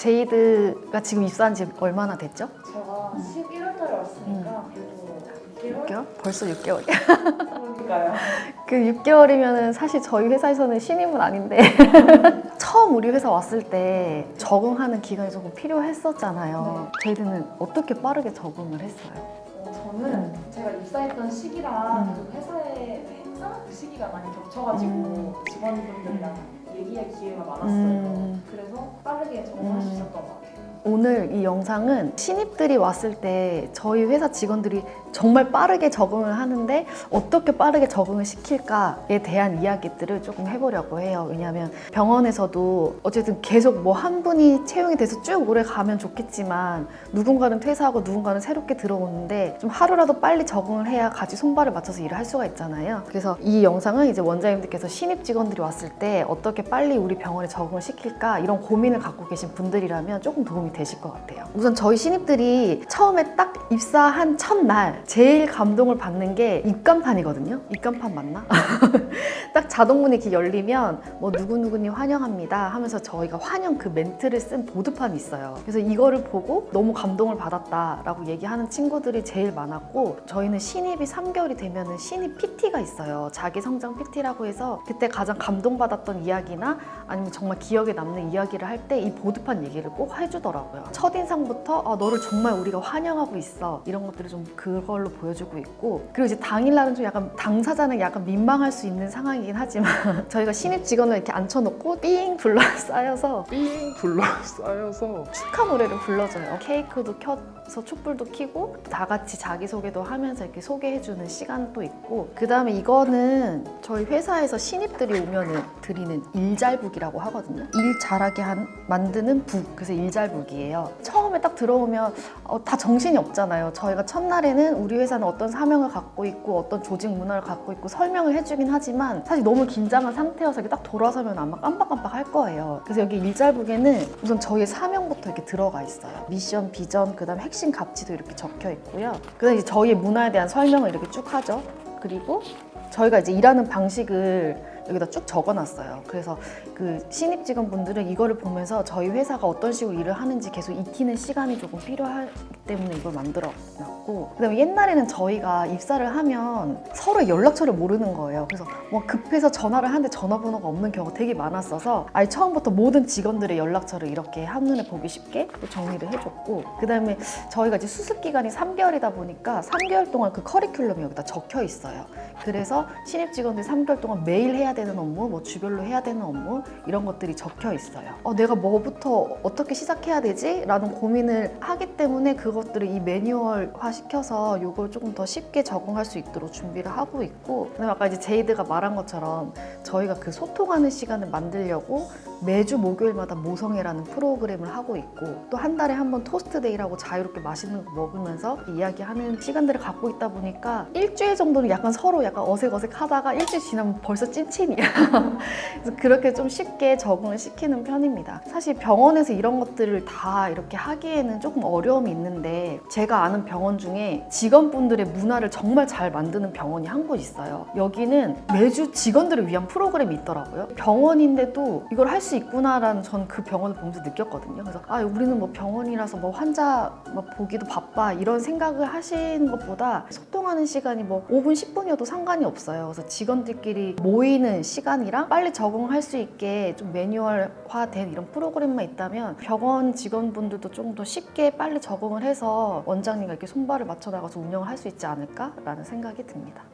제이드가 지금 입사한 지 얼마나 됐죠? 제가 11월 달에 왔으니까 그래도 6개월? 6개월? 벌써 6개월이야. 그러니까요. 그 6개월이면은 사실 저희 회사에서는 신입은 아닌데 처음 우리 회사 왔을 때 적응하는 기간이 조금 필요했었잖아요. 제이드는 어떻게 빠르게 적응을 했어요? 어, 저는 제가 입사했던 시기랑 음. 그 회사의 행사 그 시기가 많이 겹쳐가지고 음. 직원분들이랑 얘기할 기회가 많았어요. 음. 그래서 빠르게 적응할 수 음. 있었던 것 같아요. 오늘 이 영상은 신입들이 왔을 때 저희 회사 직원들이 정말 빠르게 적응을 하는데 어떻게 빠르게 적응을 시킬까에 대한 이야기들을 조금 해보려고 해요. 왜냐하면 병원에서도 어쨌든 계속 뭐 한 분이 채용이 돼서 쭉 오래 가면 좋겠지만 누군가는 퇴사하고 누군가는 새롭게 들어오는데 좀 하루라도 빨리 적응을 해야 같이 손발을 맞춰서 일을 할 수가 있잖아요. 그래서 이 영상은 이제 원장님들께서 신입 직원들이 왔을 때 어떻게 빨리 우리 병원에 적응을 시킬까 이런 고민을 갖고 계신 분들이라면 조금 도움이 되실 것 같아요. 우선 저희 신입들이 처음에 딱 입사한 첫날 제일 감동을 받는 게 입간판이거든요. 입간판 맞나? 딱 자동문이 이렇게 열리면 뭐 누구누구님 환영합니다 하면서 저희가 환영 그 멘트를 쓴 보드판이 있어요. 그래서 이거를 보고 너무 감동을 받았다라고 얘기하는 친구들이 제일 많았고 저희는 신입이 3개월이 되면은 신입 PT가 있어요. 자기 성장 PT라고 해서 그때 가장 감동받았던 이야기나 아니면 정말 기억에 남는 이야기를 할 때 이 보드판 얘기를 꼭 해주더라고요. 첫인상부터 아, 너를 정말 우리가 환영하고 있어 이런 것들을 좀 그걸로 보여주고 있고 그리고 이제 당일날은 좀 약간 당사자는 약간 민망할 수 있는 상황이긴 하지만 저희가 신입 직원을 이렇게 앉혀놓고 삥 둘러싸여서 삥 둘러싸여서 축하 노래를 불러줘요. 케이크도 켜서 촛불도 켜고 다 같이 자기소개도 하면서 이렇게 소개해주는 시간도 있고 그 다음에 이거는 저희 회사에서 신입들이 오면은 드리는 일잘북이라고 하거든요. 일 잘하게 한, 만드는 북 그래서 일잘북 이에요. 처음에 딱 들어오면 어, 다 정신이 없잖아요. 저희가 첫날에는 우리 회사는 어떤 사명을 갖고 있고 어떤 조직 문화를 갖고 있고 설명을 해주긴 하지만 사실 너무 긴장한 상태여서 딱 돌아서면 아마 깜빡깜빡 할 거예요. 그래서 여기 일잘북에는 우선 저희의 사명부터 이렇게 들어가 있어요. 미션, 비전, 그 다음 핵심 가치도 이렇게 적혀 있고요. 그 다음 이제 저희의 문화에 대한 설명을 이렇게 쭉 하죠. 그리고 저희가 이제 일하는 방식을 여기다 쭉 적어놨어요. 그래서 그 신입 직원분들은 이거를 보면서 저희 회사가 어떤 식으로 일을 하는지 계속 익히는 시간이 조금 필요하기 때문에 이걸 만들어 놨고 그다음에 옛날에는 저희가 입사를 하면 서로 연락처를 모르는 거예요. 그래서 뭐 급해서 전화를 하는데 전화번호가 없는 경우가 되게 많았어서 아예 처음부터 모든 직원들의 연락처를 이렇게 한눈에 보기 쉽게 또 정리를 해줬고 그다음에 저희가 이제 수습 기간이 3개월이다 보니까 3개월 동안 그 커리큘럼이 여기다 적혀 있어요. 그래서 신입 직원들이 3개월 동안 매일 해야 되는 업무, 뭐 주별로 해야 되는 업무 이런 것들이 적혀 있어요. 어, 내가 뭐부터 어떻게 시작해야 되지? 라는 고민을 하기 때문에 그 것들을 이 매뉴얼화 시켜서 이걸 조금 더 쉽게 적응할 수 있도록 준비를 하고 있고 그다음에 아까 이제 제이드가 말한 것처럼 저희가 그 소통하는 시간을 만들려고 매주 목요일마다 모성애라는 프로그램을 하고 있고 또 한 달에 한 번 토스트데이라고 자유롭게 맛있는 거 먹으면서 이야기하는 시간들을 갖고 있다 보니까 일주일 정도는 약간 서로 약간 어색어색하다가 일주일 지나면 벌써 찐친이야. 그래서 그렇게 좀 쉽게 적응을 시키는 편입니다. 사실 병원에서 이런 것들을 다 이렇게 하기에는 조금 어려움이 있는데 제가 아는 병원 중에 직원분들의 문화를 정말 잘 만드는 병원이 한 곳 있어요. 여기는 매주 직원들을 위한 프로그램이 있더라고요. 병원인데도 이걸 할 수 있구나라는 전 그 병원을 보면서 느꼈거든요. 그래서 아 우리는 뭐 병원이라서 뭐 환자 뭐 보기도 바빠 이런 생각을 하시는 것보다 소통하는 시간이 뭐 5분 10분이어도 상관이 없어요. 그래서 직원들끼리 모이는 시간이랑 빨리 적응할 수 있게 좀 매뉴얼화된 이런 프로그램만 있다면 병원 직원분들도 조금 더 쉽게 빨리 적응을 해서 원장님과 이렇게 손발을 맞춰 나가서 운영을 할 수 있지 않을까라는 생각이 듭니다.